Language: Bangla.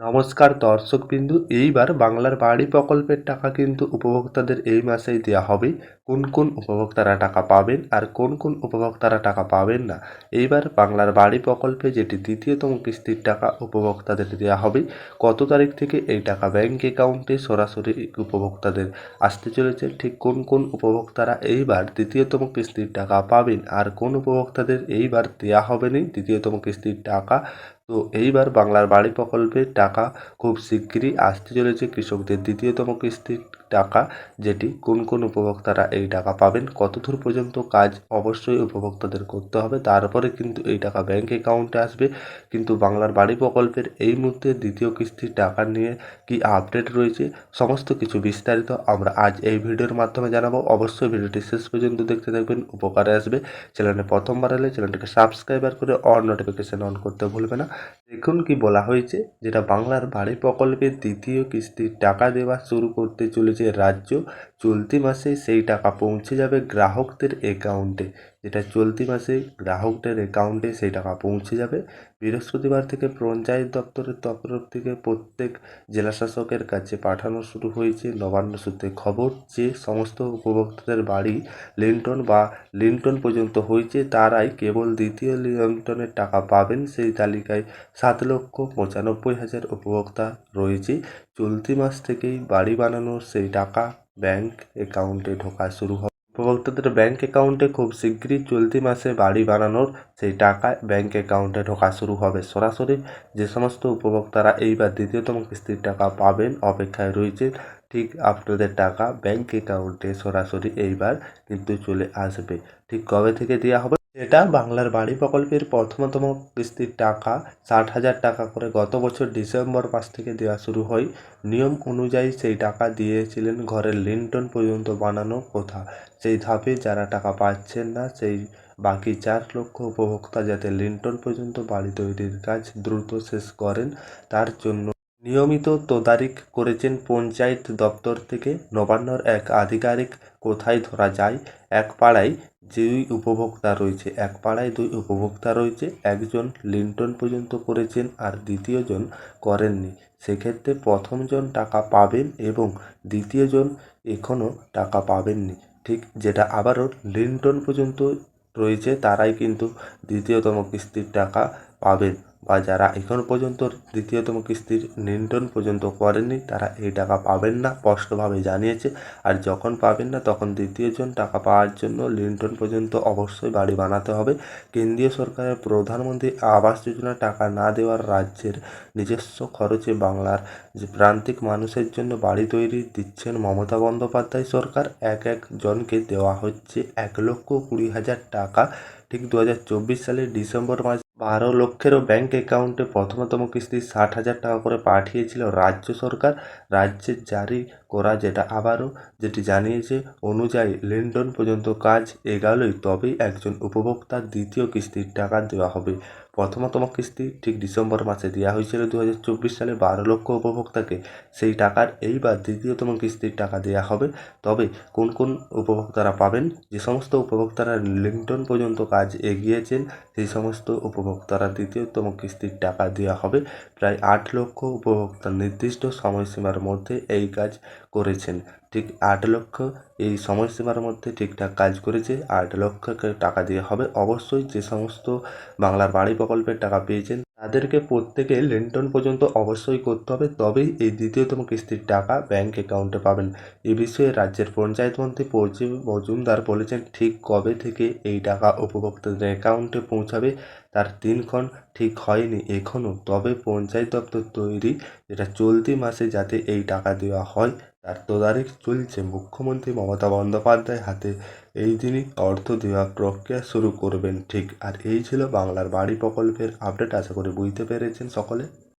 নমস্কার দর্শকবিন্দু, এইবার বাংলার বাড়ি প্রকল্পের টাকা কিন্তু উপভোক্তাদের এই মাসেই দেওয়া হবে। কোন কোন উপভোক্তারা টাকা পাবেন আর কোন কোন উপভোক্তারা টাকা পাবেন না, এইবার বাংলার বাড়ি প্রকল্পে যেটি দ্বিতীয়তম কিস্তির টাকা উপভোক্তাদের দেওয়া হবে, কত তারিখ থেকে এই টাকা ব্যাংক অ্যাকাউন্টে সরাসরি উপভোক্তাদের আসতে চলেছে, ঠিক কোন কোন উপভোক্তারা এইবার দ্বিতীয়তম কিস্তির টাকা পাবেন আর কোন উপভোক্তাদের এইবার দেওয়া হবে না দ্বিতীয়তম কিস্তির টাকা তো এইবার বাংলার বাড়ি প্রকল্পের টাকা খুব শিগগিরই আসতে চলেছে কৃষকদের দ্বিতীয়তম কিস্তির টাকা, যেটি কোন কোন উপভোক্তারা এই টাকা পাবেন কত দূর পর্যন্ত কাজ অবশ্যই উপভোক্তাদের করতে হবে, তারপরে কিন্তু এই টাকা ব্যাংক অ্যাকাউন্টে আসবে। কিন্তু বাংলার বাড়ি প্রকল্পের এই মুহূর্তে দ্বিতীয় কিস্তির টাকা নিয়ে কি আপডেট রয়েছে, সমস্ত কিছু বিস্তারিত আমরা আজ এই ভিডিওর মাধ্যমে জানাব। অবশ্যই ভিডিওটি শেষ পর্যন্ত দেখতে থাকবেন, উপকারে আসবে। চ্যানেলে প্রথমবার এলে চ্যানেলটিকে সাবস্ক্রাইবার করে অল নোটিফিকেশান অন করতে ভুলবে না। দেখুন কি বলা হয়েছে, যেটা বাংলার বাড়ি প্রকল্পের দ্বিতীয় কিস্তির টাকা দেওয়া শুরু করতে চলেছে। রাজ্য চলতি মাসে সেই টাকা পৌঁছে যাবে গ্রাহকদের অ্যাকাউন্টে যেটা চলতি মাসে গ্রাহকদের অ্যাকাউন্টে সেই টাকা পৌঁছে যাবে। বৃহস্পতিবার থেকে পঞ্চায়েত দপ্তরের তরফ থেকে প্রত্যেক জেলাশাসকের কাছে পাঠানো শুরু হয়েছে নবান্ন সূত্রে খবর। যে সমস্ত উপভোক্তাদের বাড়ি লিন্টন বা লিন্টন পর্যন্ত হয়েছে, তারাই কেবল দ্বিতীয় লিন্টনের টাকা পাবেন। সেই তালিকায় সাত লক্ষ পঁচানব্বই হাজার উপভোক্তা রয়েছে। চলতি মাস থেকেই বাড়ি বানানোর সেই টাকা ব্যাংক অ্যাকাউন্টে ঢোকা শুরু হবে। উপভোক্তাদের ব্যাঙ্ক অ্যাকাউন্টে খুব শিগগিরই চলতি মাসে বাড়ি বানানোর সেই টাকা ব্যাঙ্ক অ্যাকাউন্টে ঢোকা শুরু হবে। সরাসরি যে সমস্ত উপভোক্তারা এইবার দ্বিতীয়তম কিস্তির টাকা পাবেন অপেক্ষায় রয়েছে, ঠিক আপনাদের টাকা ব্যাঙ্ক অ্যাকাউন্টে সরাসরি এইবার কিন্তু চলে আসবে। ঠিক কবে থেকে দেওয়া হবে? এটা বাংলার বাড়ি প্রকল্পের প্রথমতম কিস্তির টাকা। ষাট হাজার টাকা করে গত বছর ডিসেম্বর মাস থেকে দেওয়া শুরু হয়। নিয়ম অনুযায়ী সেই টাকা দিয়েছিলেন ঘরের লিন্টন পর্যন্ত বানানো কথা? সেই ধাপে যারা টাকা পাচ্ছেন না, সেই বাকি চার লক্ষ উপভোক্তা যাতে লিন্টন পর্যন্ত বাড়ি তৈরির কাজ দ্রুত শেষ করেন, তার জন্য নিয়মিত তদারক করেছেন পঞ্চায়েত দপ্তর থেকে। নবান্নর এক আধিকারিক, কোথায় ধরা যায়? এক পাড়ায় দুই উপভোক্তা রয়েছে, এক পাড়ায় দুই উপভোক্তা রয়েছে, একজন লিন্টন পর্যন্ত করেছেন আর দ্বিতীয়জন করেননি। সেক্ষেত্রে প্রথমজন টাকা পাবেন এবং দ্বিতীয়জন এখনও টাকা পাবেননি। ঠিক যেটা আবারও লিন্টন পর্যন্ত রয়েছে, তারাই কিন্তু দ্বিতীয়তম কিস্তির টাকা পাবেন। বা যারা এখনও পর্যন্ত দ্বিতীয়তম কিস্তির নিয়ন্ত্রণ পর্যন্ত করেননি। তারা এই টাকা পাবেন না, স্পষ্টভাবে জানিয়েছে। আর যখন পাবেন না, তখন দ্বিতীয়জন টাকা পাওয়ার জন্য লিন্টন পর্যন্ত অবশ্যই বাড়ি বানাতে হবে। কেন্দ্রীয় সরকারের প্রধানমন্ত্রী আবাস যোজনা টাকা না দেওয়ার রাজ্যের নিজস্ব খরচে বাংলার যে প্রান্তিক মানুষের জন্য বাড়ি তৈরি দিচ্ছেন মমতা বন্দ্যোপাধ্যায় সরকার। এক একজনকে দেওয়া হচ্ছে এক লক্ষ কুড়ি হাজার টাকা। ঠিক দু হাজার চব্বিশ সালের ডিসেম্বর মাস বারো লক্ষেরও ব্যাঙ্ক অ্যাকাউন্টে প্রথমতম কিস্তি ষাট হাজার টাকা করে পাঠিয়েছিল রাজ্য সরকার। রাজ্যের জারি করা যেটা আবারও যেটি জানিয়েছে অনুযায়ী লেনদেন পর্যন্ত কাজ এগালোই, তবেই একজন উপভোক্তার দ্বিতীয় কিস্তির টাকা দেওয়া হবে। প্রথমতম কিস্তি ঠিক ডিসেম্বর মাসে দেওয়া হয়েছিল দু হাজার চব্বিশ সালে বারো লক্ষ উপভোক্তাকে। সেই টাকার এইবার দ্বিতীয়তম কিস্তির টাকা দেওয়া হবে। তবে কোন কোন উপভোক্তারা পাবেন? যে সমস্ত উপভোক্তারা লিঙ্কটন পর্যন্ত কাজ এগিয়েছেন, সেই সমস্ত উপভোক্তারা দ্বিতীয়তম কিস্তির টাকা দেওয়া হবে। প্রায় আট লক্ষ উপভোক্তা নির্দিষ্ট সময়সীমার মধ্যে এই কাজ করেছেন। ঠিক আট লক্ষ এই সময়সীমার মধ্যে ঠিকঠাক কাজ করেছে। আট লক্ষকে টাকা দেওয়া হবে। অবশ্যই যে সমস্ত বাংলার বাড়ি প্রকল্পের টাকা পেয়েছেন, তাদেরকে প্রত্যেকে লেনটন পর্যন্ত অবশ্যই করতে হবে। তবেই এই দ্বিতীয়তম কিস্তির টাকা ব্যাংক অ্যাকাউন্টে পাবেন। এ বিষয়ে রাজ্যের পঞ্চায়েত মন্ত্রী পশ্চিম মজুমদার বলেছেন, ঠিক কবে থেকে এই টাকা উপভোক্তাদের অ্যাকাউন্টে পৌঁছাবে তার দিনক্ষণ ঠিক হয়নি এখনও তবে পঞ্চায়েত দপ্তর তৈরি যেটা চলতি মাসে যাতে এই টাকা দেওয়া হয়। তার তদারকি চলছে। মুখ্যমন্ত্রী মমতা বন্দ্যোপাধ্যায় হাতে এই দিনই অর্থ দেওয়া প্রক্রিয়া শুরু করবেন ঠিক। আর এই ছিল বাংলার বাড়ি প্রকল্পের আপডেট। আশা করি বুঝতে পেরেছেন সকলে।